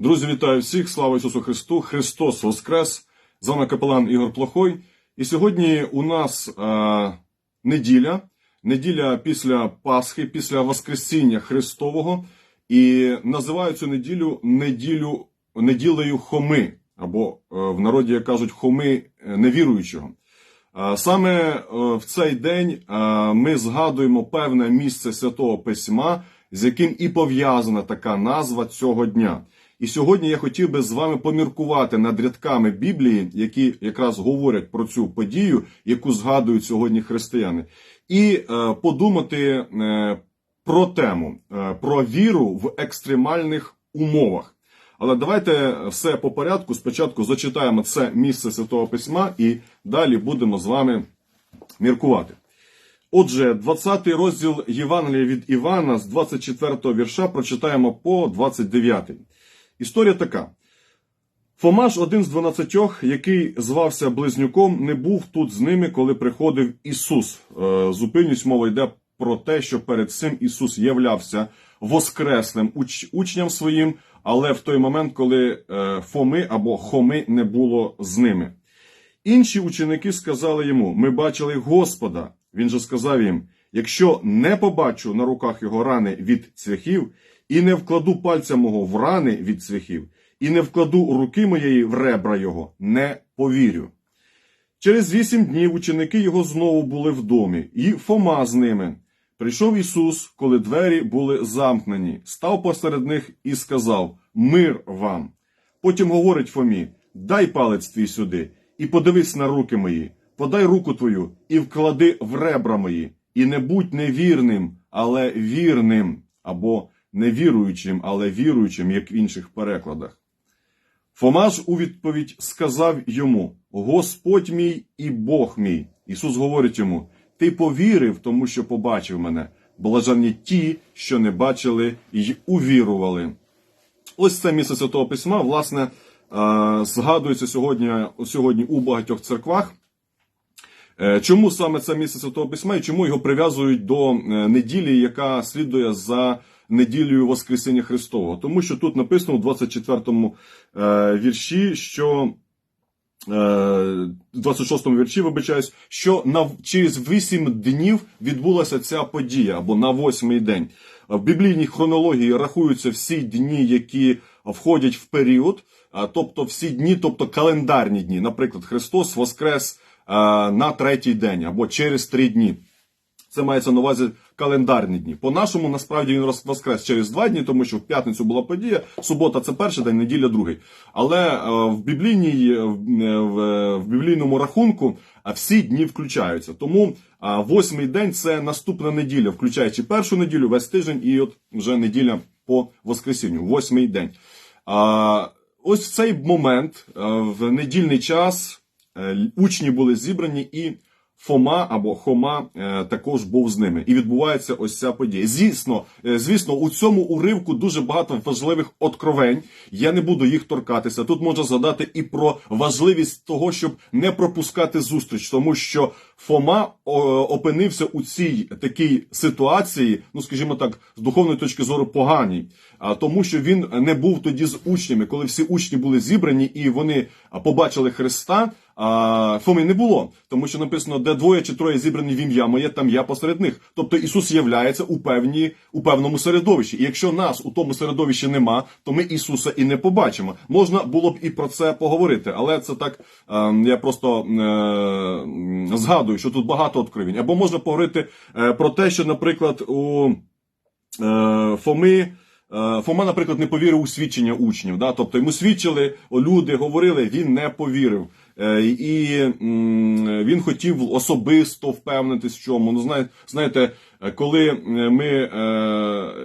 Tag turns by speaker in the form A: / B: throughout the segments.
A: Друзі, вітаю всіх! Слава Ісусу Христу! Христос Воскрес! З вами капелан Ігор Плохой. І сьогодні у нас е, неділя, неділя після Пасхи, після Воскресіння Христового. І називаю цю неділю неділю неділею Хоми, або е, в народі як кажуть Хоми е, невіруючого. Е, Саме в цей день ми згадуємо певне місце Святого Письма, з яким і пов'язана така назва цього дня. І сьогодні я хотів би з вами поміркувати над рядками Біблії, які якраз говорять про цю подію, яку згадують сьогодні християни, і е, подумати е, про тему, е, про віру в екстремальних умовах. Але давайте все по порядку. Спочатку зачитаємо це місце Святого Письма і далі будемо з вами міркувати. Отже, 20 розділ Євангелія від Івана з 24 вірша прочитаємо по 29. Історія така. Фома ж, один з дванадцятьох, який звався Близнюком, не був тут з ними, коли приходив Ісус. Е, Зупинюсь, мова йде про те, що перед цим Ісус являвся воскресним уч- учням своїм, але в той момент, коли е, Фоми або Хоми не було з ними. Інші ученики сказали йому: Ми бачили Господа. Він же сказав їм: якщо не побачу на руках його рани від цвяхів, і не вкладу пальця мого в рани від цвяхів, і не вкладу руки моєї в ребра його, не повірю. Через вісім днів ученики його знову були в домі, і Фома з ними. Прийшов Ісус, коли двері були замкнені, став посеред них і сказав: Мир вам. Потім говорить Фомі: Дай палець твій сюди, і подивись на руки мої, подай руку твою і вклади в ребра мої, і не будь невірним, але вірним, або невіруючим, але віруючим, як в інших перекладах. Фома ж у відповідь сказав йому: Господь мій і Бог мій. Ісус говорить йому: Ти повірив, тому що побачив мене. Блаженні ті, що не бачили й увірували. Ось це місце Святого Письма, власне, е, згадується сьогодні, сьогодні у багатьох церквах. Е, Чому саме це місце Святого Письма і чому його прив'язують до е, неділі, яка слідує за неділею Воскресіння Христового? Тому що тут написано у 24-му е, вірші, що е, 26-му вірші, вибачаюсь, що на, через 8 днів відбулася ця подія, або на восьмий день. В біблійній хронології рахуються всі дні, які входять в період, тобто всі дні, тобто календарні дні. Наприклад, Христос воскрес на третій день або через три дні. Це мається на увазі календарні дні. По-нашому, насправді, він воскрес через два дні, тому що в п'ятницю була подія, субота це перший день, неділя другий. Але е, в біблійній, е, в, е, в, біблійному рахунку всі дні включаються. Тому восьмий день це наступна неділя, включаючи першу неділю, весь тиждень і от вже неділя по Воскресінню, восьмий день. Ось в цей момент, в недільний час, учні були зібрані і. Фома або Хома е, також був з ними, і відбувається ось ця подія. Звісно, е, звісно, у цьому уривку дуже багато важливих откровень. Я не буду їх торкатися. Тут можна згадати і про важливість того, щоб не пропускати зустріч, тому що Фома опинився у цій такій ситуації, ну скажімо так, з духовної точки зору поганій, тому, що він не був тоді з учнями, коли всі учні були зібрані і вони побачили Христа. А Фоми не було, тому що написано, де двоє чи троє зібрані в ім'я моє, там я посеред них. Тобто Ісус являється у певні, у певному середовищі. І якщо нас у тому середовищі нема, то ми Ісуса і не побачимо. Можна було б і про це поговорити, але це так е, я просто е, згадую, що тут багато откровень. Або можна поговорити е, про те, що, наприклад, у е, Фоми. Е, Фома, наприклад, не повірив у свідчення учнів. Да? Тобто йому свідчили, люди говорили, він не повірив. І він хотів особисто впевнитись в чому. Ну, знаєте, коли ми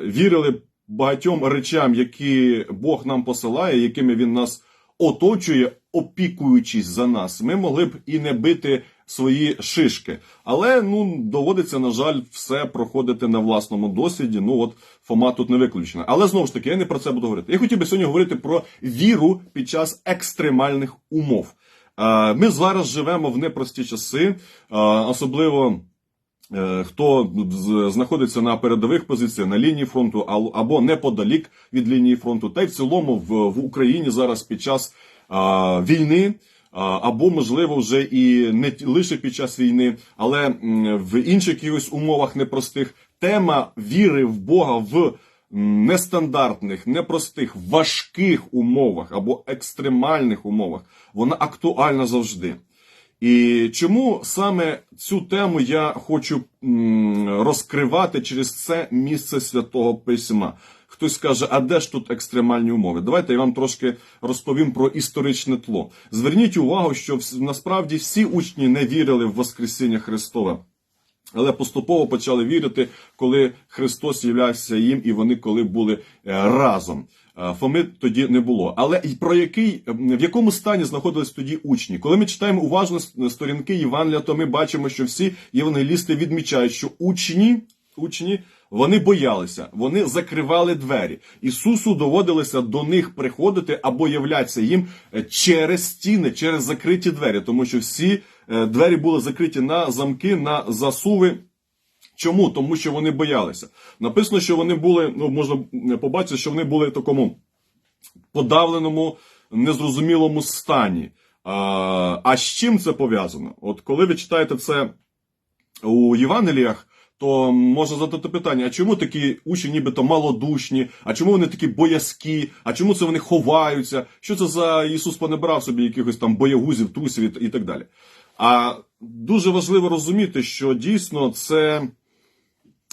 A: вірили багатьом речам, які Бог нам посилає, якими він нас оточує, опікуючись за нас, ми могли б і не бити свої шишки. Але ну доводиться, на жаль, все проходити на власному досвіді. Ну от Фома тут не виключено. Але знову ж таки, я не про це буду говорити. Я хотів би сьогодні говорити про віру під час екстремальних умов. Е, Ми зараз живемо в непрості часи, е, особливо. е, хто знаходиться на передових позиціях на лінії фронту або неподалік від лінії фронту, та й в цілому в Україні зараз під час війни. Або можливо вже і не лише під час війни, але в інших якихось умовах непростих тема віри в Бога в нестандартних, непростих, важких умовах або екстремальних умовах, вона актуальна завжди. І чому саме цю тему я хочу розкривати через це місце святого письма? Хтось скаже, а де ж тут екстремальні умови? Давайте я вам трошки розповім про історичне тло. Зверніть увагу, що насправді всі учні не вірили в Воскресіння Христове. Але поступово почали вірити, коли Христос являвся їм, і вони коли були е, разом. Е, Фоми тоді не було. Але про який в якому стані знаходились тоді учні? Коли ми читаємо уважно сторінки Євангелія, то ми бачимо, що всі євангелісти відмічають, що учні, учні вони боялися, вони закривали двері. Ісусу доводилося до них приходити або являтися їм е, через стіни, через закриті двері, тому що всі е, двері були закриті на замки, на засуви. Чому? Тому що вони боялися. Написано, що вони були, ну можна побачити, що вони були в такому подавленому, незрозумілому стані. А, а з чим це пов'язано? От коли ви читаєте це у Євангеліях, то можна задати питання: а чому такі учні нібито малодушні? А чому вони такі боязкі? А чому це вони ховаються? Що це за Ісус понебрав собі якихось там боягузів, трусів і, так далі? А дуже важливо розуміти, що дійсно це.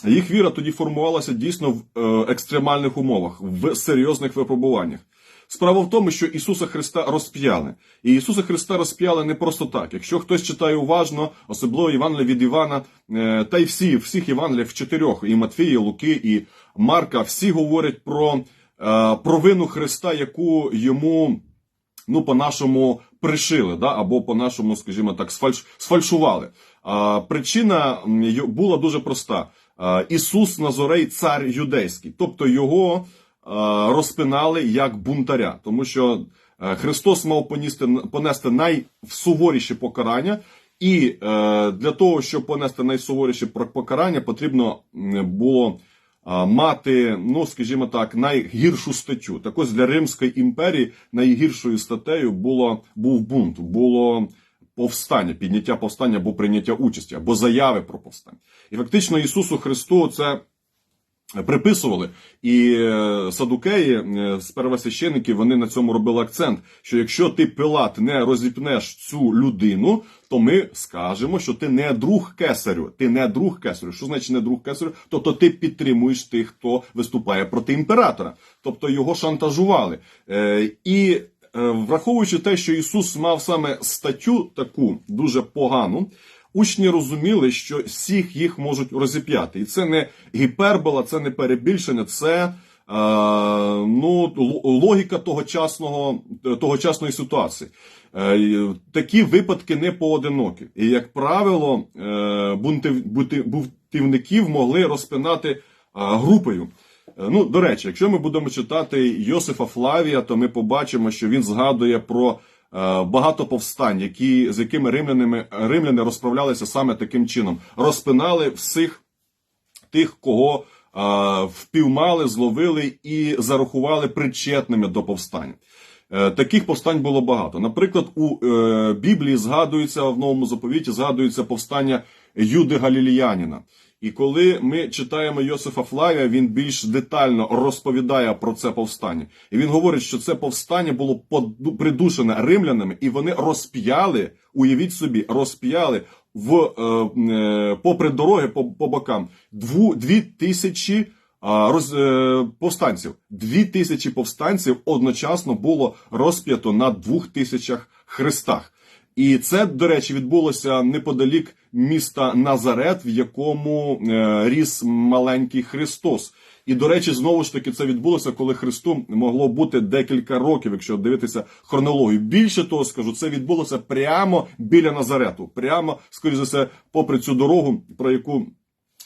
A: Їх віра тоді формувалася дійсно в е, екстремальних умовах, в серйозних випробуваннях. Справа в тому, що Ісуса Христа розп'яли. І Ісуса Христа розп'яли не просто так. Якщо хтось читає уважно, особливо Євангелія від Івана, е, та й всі, всіх Євангеліях в чотирьох, і Матфія, і Луки, і Марка, всі говорять про е, провину Христа, яку йому ну, по-нашому пришили, да? або по-нашому, скажімо так, сфальш... сфальшували. Причина була дуже проста. Ісус Назорей цар юдейський, тобто його розпинали як бунтаря, тому що е, Христос мав понести, понести найсуворіші покарання, і е, для того, щоб понести найсуворіші покарання, потрібно було мати, ну скажімо так, найгіршу статтю. Так ось для Римської імперії найгіршою статтею було був бунт, було повстання, підняття повстання або прийняття участі, або заяви про повстання. І фактично Ісусу Христу це приписували. І е, садукеї, е, первосвященники, вони на цьому робили акцент, що якщо ти Пилат не розіпнеш цю людину, то ми скажемо, що ти не друг кесарю. Ти не друг кесарю. Що значить не друг кесарю? Тобто ти підтримуєш тих, хто виступає проти імператора. Тобто його шантажували. Е, І враховуючи те, що Ісус мав саме статтю таку дуже погану. Учні розуміли, що всіх їх можуть розіп'яти. І це не гіпербола, це не перебільшення, це е, ну, логіка тогочасного, тогочасної ситуації. Е, такі випадки не поодинокі. І, як правило, е, бунтівників могли розпинати е, групою. Е, Ну, до речі, якщо ми будемо читати Йосифа Флавія, то ми побачимо, що він згадує про е, багато повстань, які, з якими римлянами, римляни розправлялися саме таким чином. Розпинали всіх тих, кого е, впіймали, зловили і зарахували причетними до повстань. Таких повстань було багато. Наприклад, у е, Біблії згадується в новому заповіті, згадується повстання Юди Галіліянина. І коли ми читаємо Йосифа Флавія, він більш детально розповідає про це повстання. І він говорить, що це повстання було придушене римлянами, і вони розп'яли, уявіть собі, розп'яли в е, е, попри дороги по, по бокам дву, дві тисячі роз, е, повстанців. Дві тисячі повстанців одночасно було розп'ято на двох тисячах хрестах. І це, до речі, відбулося неподалік міста Назарет, в якому е, ріс маленький Христос. І, до речі, знову ж таки, це відбулося, коли Христу могло бути декілька років, якщо дивитися хронологію. Більше того скажу, це відбулося прямо біля Назарету, прямо, скоріш за все, попри цю дорогу, про яку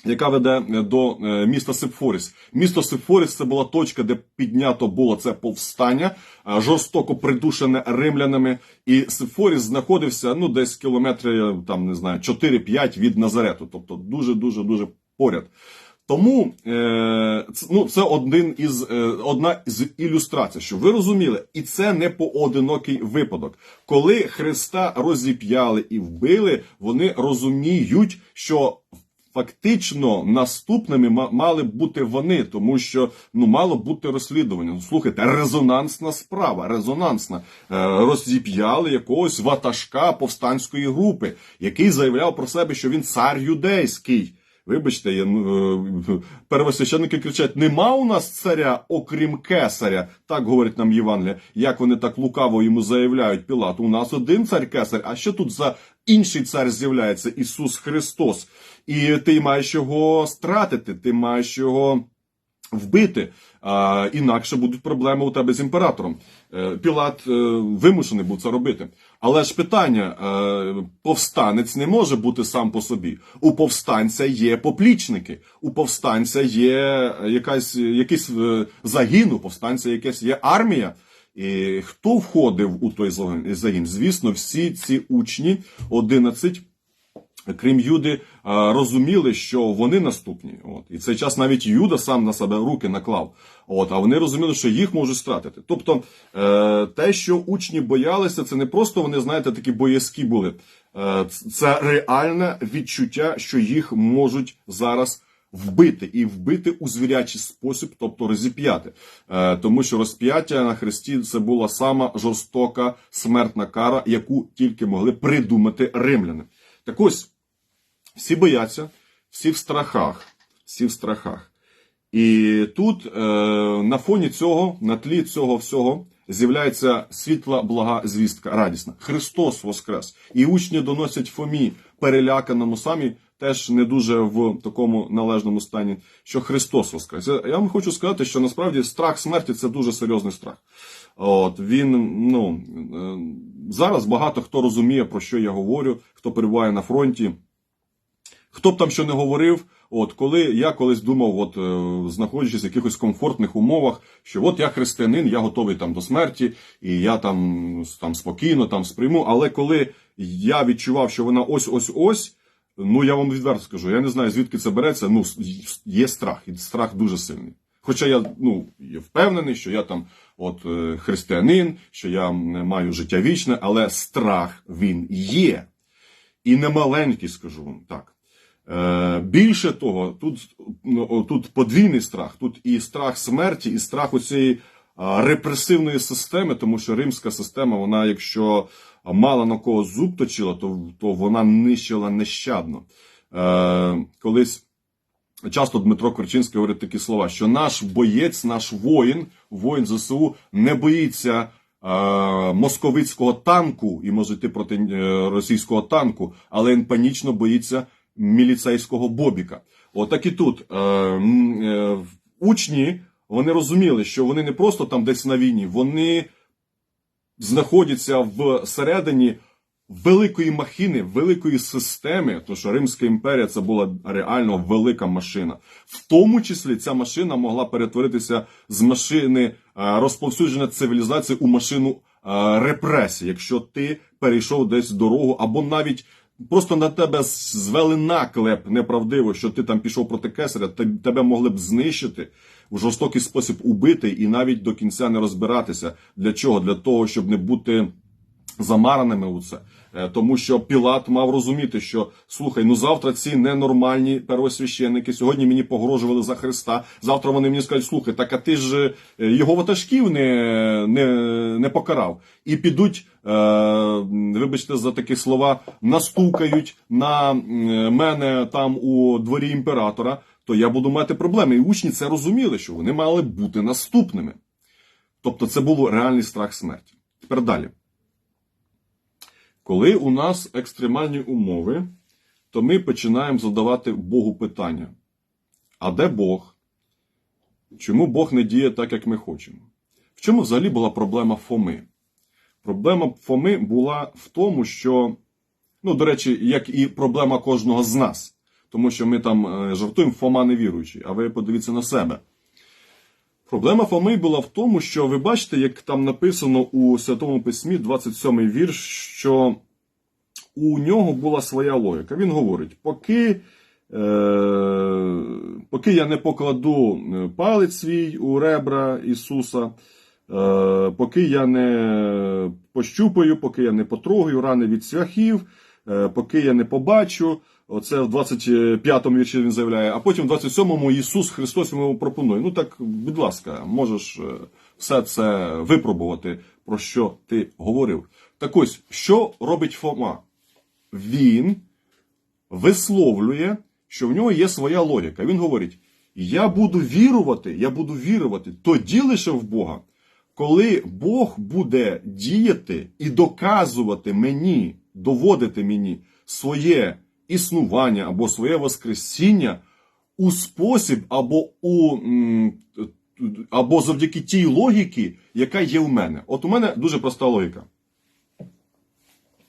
A: яка веде е, до е, міста Сепфоріс. Місто Сепфоріс це була точка, де піднято було це повстання, е, жорстоко придушене римлянами. І Сепфоріс знаходився ну десь кілометри, там не знаю, 4-5 від Назарету, тобто дуже дуже дуже поряд. Тому ну, це один із одна з ілюстрацій, щоб ви розуміли, і це не поодинокий випадок. Коли Христа розіп'яли і вбили, вони розуміють, що фактично наступними ма- мали б бути вони, тому що ну мало бути розслідування. Ну, слухайте, резонансна справа, резонансна. Е, розіп'яли якогось ватажка повстанської групи, який заявляв про себе, що він цар юдейський. Вибачте, я, ну, е, первосвященники кричать: нема у нас царя, окрім кесаря. Так говорить нам Євангелія. Як вони так лукаво йому заявляють Пілат. У нас один цар кесар, а що тут за інший цар з'являється Ісус Христос? І ти маєш його стратити, ти маєш його вбити. А, інакше будуть проблеми у тебе з імператором. Е, Пілат е, вимушений був це робити. Але ж питання: е, повстанець не може бути сам по собі. У повстанця є поплічники, у повстанця є якась, якийсь е, загін, у повстанця якась є армія. І хто входив у той загін? загін? Звісно, всі ці учні, 11 крім Юди, розуміли, що вони наступні. От. І цей час навіть Юда сам на себе руки наклав. От, а вони розуміли, що їх можуть стратити. Тобто, е, те, що учні боялися, це не просто вони, знаєте, такі боязкі були. Е, це реальне відчуття, що їх можуть зараз. Вбити і вбити у звірячий спосіб, тобто розіп'яти, е, тому що розп'яття на хресті це була сама жорстока смертна кара, яку тільки могли придумати римляни. Так ось всі бояться, всі в страхах, всі в страхах. І тут е, на фоні цього, на тлі цього всього, з'являється світла, блага звістка, радісна. Христос Воскрес. І учні доносять Фомі, переляканому самі, теж не дуже в такому належному стані, що Христос Воскрес. Я вам хочу сказати, що насправді страх смерті це дуже серйозний страх. От він ну е, зараз багато хто розуміє, про що я говорю, хто перебуває на фронті. Хто б там що не говорив, от коли я колись думав, от е, знаходячись в якихось комфортних умовах, що от я християнин, я готовий там до смерті, і я там, там спокійно там сприйму. Але коли я відчував, що вона ось ось ось, ну я вам відверто скажу, я не знаю звідки це береться. Ну є страх, і страх дуже сильний. Хоча я ну впевнений, що я там от е, християнин, що я маю життя вічне, але страх він є. І не маленький, скажу вам так. Е, більше того, тут, ну, тут подвійний страх, тут і страх смерті, і страх оцієї репресивної системи, тому що римська система, вона, якщо мала на кого зуб точила, то, то вона нищила нещадно. Е, колись часто Дмитро Корчинський говорить такі слова, що наш боєць, наш воїн, воїн ЗСУ не боїться е, московицького танку і може йти проти е, російського танку, але він панічно боїться міліцейського бобіка. Отак і тут е, е, учні вони розуміли, що вони не просто там десь на війні, вони знаходяться всередині великої махини, великої системи, тому що Римська імперія це була реально велика машина. В тому числі ця машина могла перетворитися з машини е, розповсюдження цивілізації у машину е, репресій, якщо ти перейшов десь дорогу, або навіть просто на тебе звели наклеп неправдиво, що ти там пішов проти кесаря, те- тебе могли б знищити. В жорстокий спосіб убити і навіть до кінця не розбиратися. Для чого? Для того, щоб не бути замараними у це. Е, Тому що Пілат мав розуміти, що слухай, ну завтра ці ненормальні первосвященники сьогодні мені погрожували за Христа. Завтра вони мені скажуть, слухай, так а ти ж е, його ватажків не, не, не покарав. І підуть, е, вибачте за такі слова, настукають на мене там у дворі імператора, то я буду мати проблеми. І учні це розуміли, що вони мали бути наступними. Тобто це був реальний страх смерті. Тепер далі. Коли у нас екстремальні умови, то ми починаємо задавати Богу питання: а де Бог? Чому Бог не діє так, як ми хочемо? В чому взагалі була проблема Фоми? Проблема Фоми була в тому, що, ну, до речі, як і проблема кожного з нас. тому що ми там е, жартуємо Фома невіруючий, а ви подивіться на себе. Проблема Фоми була в тому, що ви бачите, як там написано у Святому Письмі, 27 вірш, що у нього була своя логіка. Він говорить: поки, е, поки я не покладу е, палець свій у ребра Ісуса, е, поки я не пощупаю, поки я не потрогаю рани від цвяхів, е, поки я не побачу. Оце в 25-му вірші він заявляє, а потім в 27-му Ісус Христос йому пропонує. Ну так, будь ласка, можеш е, все це випробувати, про що ти говорив. Так ось, що робить Фома? Він висловлює, що в нього є своя логіка. Він говорить: я буду вірувати, я буду вірувати тоді лише в Бога, коли Бог буде діяти і доказувати мені, доводити мені своє існування або своє Воскресіння у спосіб або у. або завдяки тій логіки, яка є в мене. От у мене дуже проста логіка.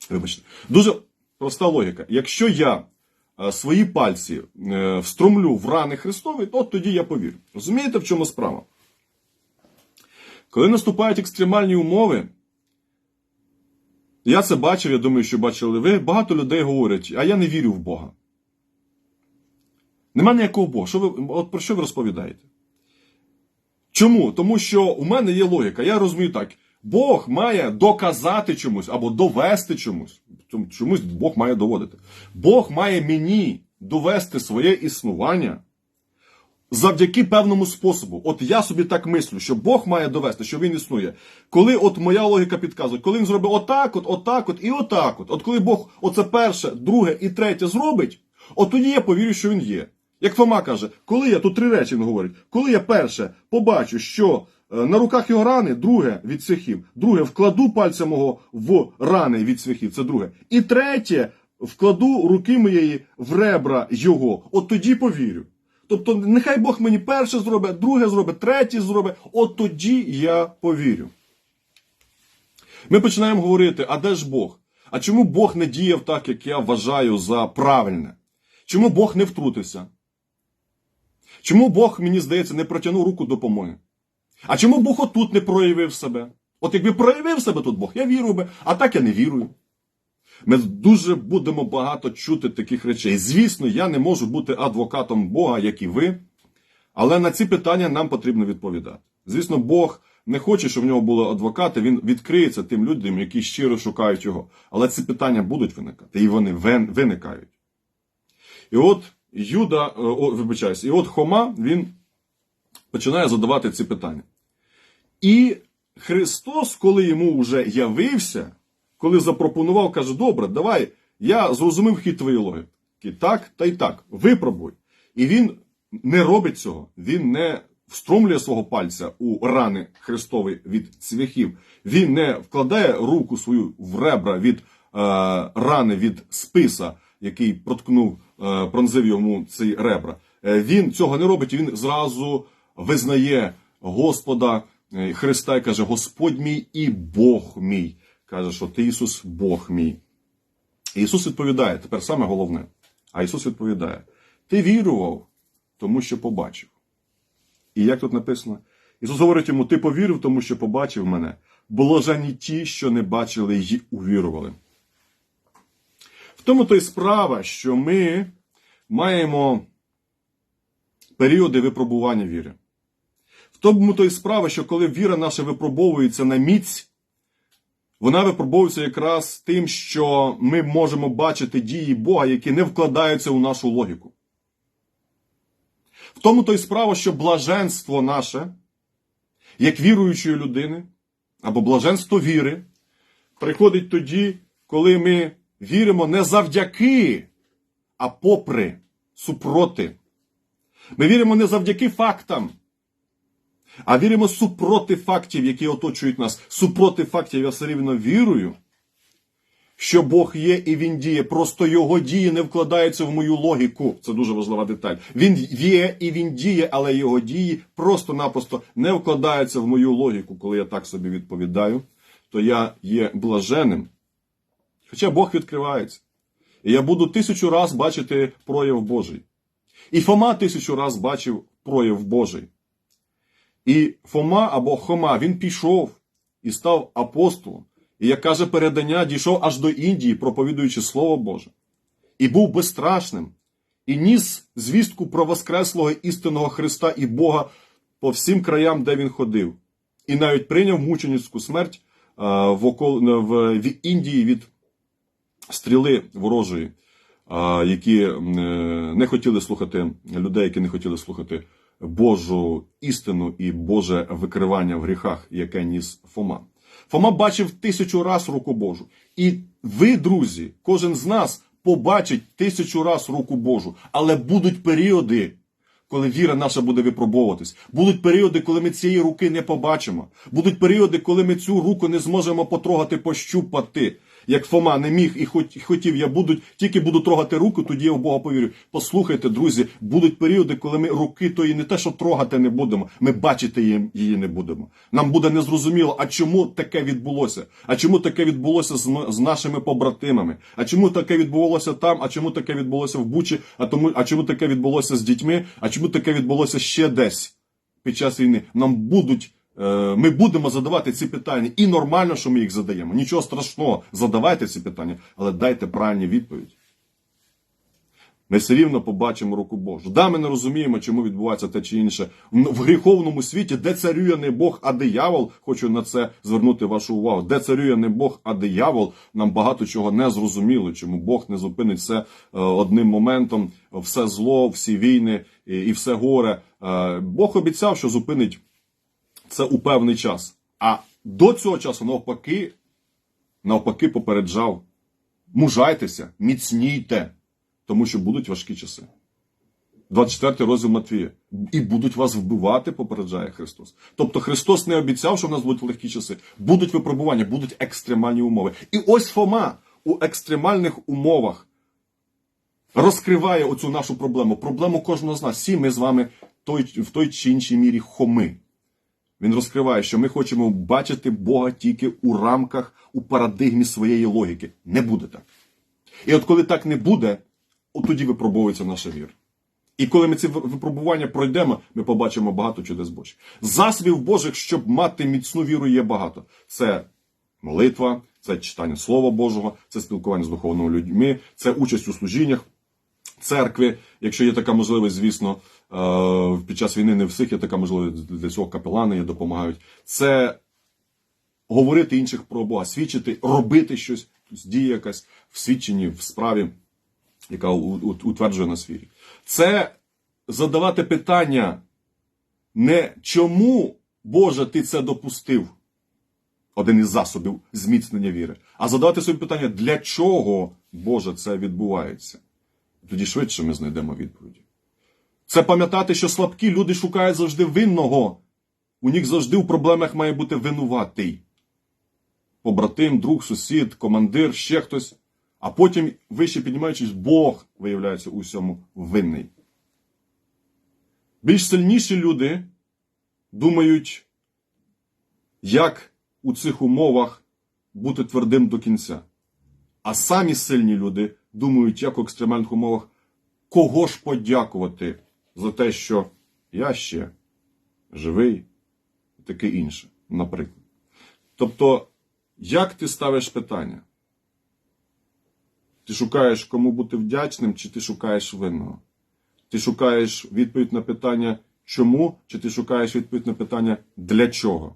A: Вибачте, дуже проста логіка. Якщо я е, свої пальці е, встромлю в рани Христові, то тоді я повірю. Розумієте, в чому справа? Коли наступають екстремальні умови, я це бачив, я думаю, що бачили ви. Багато людей говорять, а я не вірю в Бога. Нема ніякого Бога. Що ви, от про що ви розповідаєте? Чому? Тому що у мене є логіка. Я розумію так. Бог має доказати чомусь або довести чомусь. Чомусь Бог має доводити. Бог має мені довести своє існування завдяки певному способу. От я собі так мислю, що Бог має довести, що він існує. Коли от моя логіка підказує, коли він зробить отак, от, отак, от і отак. От, от коли Бог оце перше, друге і третє зробить, от тоді я повірю, що він є. Як Фома каже, коли я тут три речі він говорить, коли я перше побачу, що е, на руках його рани, друге від цвяхів, друге вкладу пальця мого в рани від цвяхів, це друге. І третє, вкладу руки моєї в ребра його. От тоді повірю. Тобто, нехай Бог мені перше зробить, друге зробить, третє зробить, от тоді я повірю. Ми починаємо говорити, а де ж Бог? А чому Бог не діяв так, як я вважаю за правильне? Чому Бог не втрутився? Чому Бог, мені здається, не протягнув руку допомоги? А чому Бог отут не проявив себе? От якби проявив себе тут Бог, я вірив би, а так я не вірую. Ми дуже будемо багато чути таких речей. Звісно, я не можу бути адвокатом Бога, як і ви, але на ці питання нам потрібно відповідати. Звісно, Бог не хоче, щоб в нього були адвокати, він відкриється тим людям, які щиро шукають його. Але ці питання будуть виникати, і вони виникають. І от Юда, е, о, вибачаюсь, і от Хома, він починає задавати ці питання. І Христос, коли йому вже явився, коли запропонував, каже: Добре, давай, я зрозумів хід твоєї логіки. Так, та й так, випробуй. І він не робить цього. Він не встромлює свого пальця у рани Христові від цвяхів. Він не вкладає руку свою в ребра від е, рани від списа, який проткнув, е, пронзив йому ці ребра. Е, він цього не робить, він зразу визнає Господа е, Христа і каже: Господь мій і Бог мій. Каже, що ти Ісус Бог мій. І Ісус відповідає, тепер саме головне. А Ісус відповідає: Ти вірував, тому що побачив. І як тут написано? Ісус говорить йому: Ти повірив, тому що побачив мене. Блажені ті, що не бачили й увірували. В тому то й справа, що ми маємо періоди випробування віри. В тому то й справа, що коли віра наша випробовується на міць, вона випробовується якраз тим, що ми можемо бачити дії Бога, які не вкладаються у нашу логіку. В тому то й справа, що блаженство наше, як віруючої людини, або блаженство віри, приходить тоді, коли ми віримо не завдяки, а попри, супроти. Ми віримо не завдяки фактам, а віримо супроти фактів, які оточують нас. Супроти фактів я все рівно вірую, що Бог є і Він діє. Просто його дії не вкладаються в мою логіку. Це дуже важлива деталь. Він є і він діє, але його дії просто-напросто не вкладаються в мою логіку. Коли я так собі відповідаю, то я є блаженним. Хоча Бог відкривається. І я буду тисячу раз бачити прояв Божий. І Фома тисячу раз бачив прояв Божий. І Фома або Хома, він пішов і став апостолом. І, як каже передання, дійшов аж до Індії, проповідуючи Слово Боже. І був безстрашним, і ніс звістку про Воскреслого істинного Христа і Бога по всім краям, де він ходив. І навіть прийняв мученицьку смерть а, в, окол... в... в Індії від стріли ворожої, а, які е, не хотіли слухати людей, які не хотіли слухати Божу істину і Боже викривання в гріхах, яке ніс Фома. Фома бачив тисячу раз руку Божу. І ви, друзі, кожен з нас побачить тисячу раз руку Божу. Але будуть періоди, коли віра наша буде випробовуватись. Будуть періоди, коли ми цієї руки не побачимо. Будуть періоди, коли ми цю руку не зможемо потрогати, пощупати. Як Фома не міг і хот- хотів, я буду, тільки буду трогати руку, тоді я в Бога повірю. Послухайте, друзі, будуть періоди, коли ми руки тої не те, що трогати не будемо, ми бачити її, не будемо. Нам буде незрозуміло, а чому таке відбулося? А чому таке відбулося з, з нашими побратимами? А чому таке відбулося там? А чому таке відбулося в Бучі? А тому, а чому таке відбулося з дітьми? А чому таке відбулося ще десь? під час війни, нам будуть. Е, Ми будемо задавати ці питання, і нормально, що ми їх задаємо. Нічого страшного, задавайте ці питання, але дайте правильні відповіді. Ми все рівно побачимо руку Божу. Да, ми не розуміємо, чому відбувається те чи інше в гріховному світі, де царює не Бог, а диявол. Хочу на це звернути вашу увагу. Де царює не Бог, а диявол. Нам багато чого не зрозуміло, чому Бог не зупинить все е, одним моментом, все зло, всі війни і, і все горе. Е, Бог обіцяв, що зупинить це у певний час. А до цього часу, навпаки, навпаки, попереджав: мужайтеся, міцнійте, тому що будуть важкі часи. 24 розділ Матвія. І будуть вас вбивати, попереджає Христос. Тобто Христос не обіцяв, що в нас будуть легкі часи. Будуть випробування, будуть екстремальні умови. І ось Фома у екстремальних умовах розкриває оцю нашу проблему. Проблему кожного з нас. Всі ми з вами в той чи іншій мірі хоми. Він розкриває, що ми хочемо бачити Бога тільки у рамках, у парадигмі своєї логіки. Не буде так. І от коли так не буде, от тоді випробовується наша віра. І коли ми ці випробування пройдемо, ми побачимо багато чудес Божих. Засобів Божих, щоб мати міцну віру, є багато. Це молитва, це читання Слова Божого, це спілкування з духовними людьми, це участь у служіннях церкви, якщо є така можливість, звісно, е, під час війни не всіх є така можливість, для цього капелани допомагають. Це говорити інших про Бога, свідчити, робити щось, дія якась в свідченні, в справі, яка утверджує нас вірі. Це задавати питання не чому, Боже, ти це допустив, один із засобів зміцнення віри, а задавати собі питання, для чого, Боже, це відбувається. Тоді швидше ми знайдемо відповіді. Це пам'ятати, що слабкі люди шукають завжди винного. У них завжди в проблемах має бути винуватий. Побратим, друг, сусід, командир, ще хтось. А потім, вище піднімаючись, Бог виявляється у всьому винний. Більш сильніші люди думають, як у цих умовах бути твердим до кінця. А самі сильні люди думають, як у екстремальних умовах, кого ж подякувати за те, що я ще живий, і таке інше, наприклад. Тобто, як ти ставиш питання? Ти шукаєш, кому бути вдячним, чи ти шукаєш винного? Ти шукаєш відповідь на питання чому, чи ти шукаєш відповідь на питання для чого?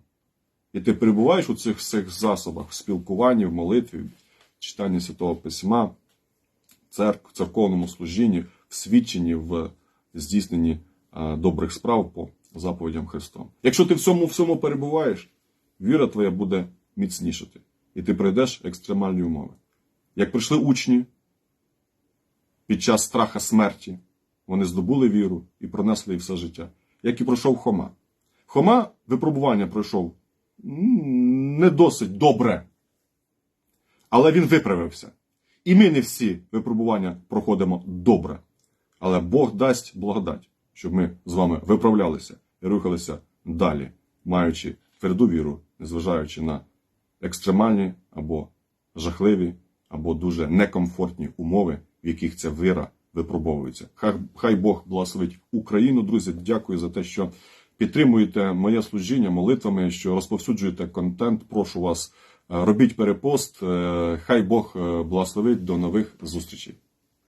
A: І ти перебуваєш у цих всіх засобах в спілкуванні, в молитві, в читанні Святого Письма, церк, церковному служінні, в свідченні, в здійсненні добрих справ по заповідям Христом. Якщо ти в цьому всьому перебуваєш, віра твоя буде міцнішати, і ти пройдеш екстремальні умови. Як прийшли учні під час страха смерті, вони здобули віру і пронесли її все життя, як і пройшов Хома. Хома випробування пройшов не досить добре, але він виправився. І ми не всі випробування проходимо добре. Але Бог дасть благодать, щоб ми з вами виправлялися і рухалися далі, маючи тверду віру, незважаючи на екстремальні або жахливі або дуже некомфортні умови, в яких ця віра випробовується. Хай, хай Бог благословить Україну, друзі. Дякую за те, що підтримуєте моє служіння молитвами, що розповсюджуєте контент. Прошу вас, робіть перепост. Е, Хай Бог е, благословить. До нових зустрічей.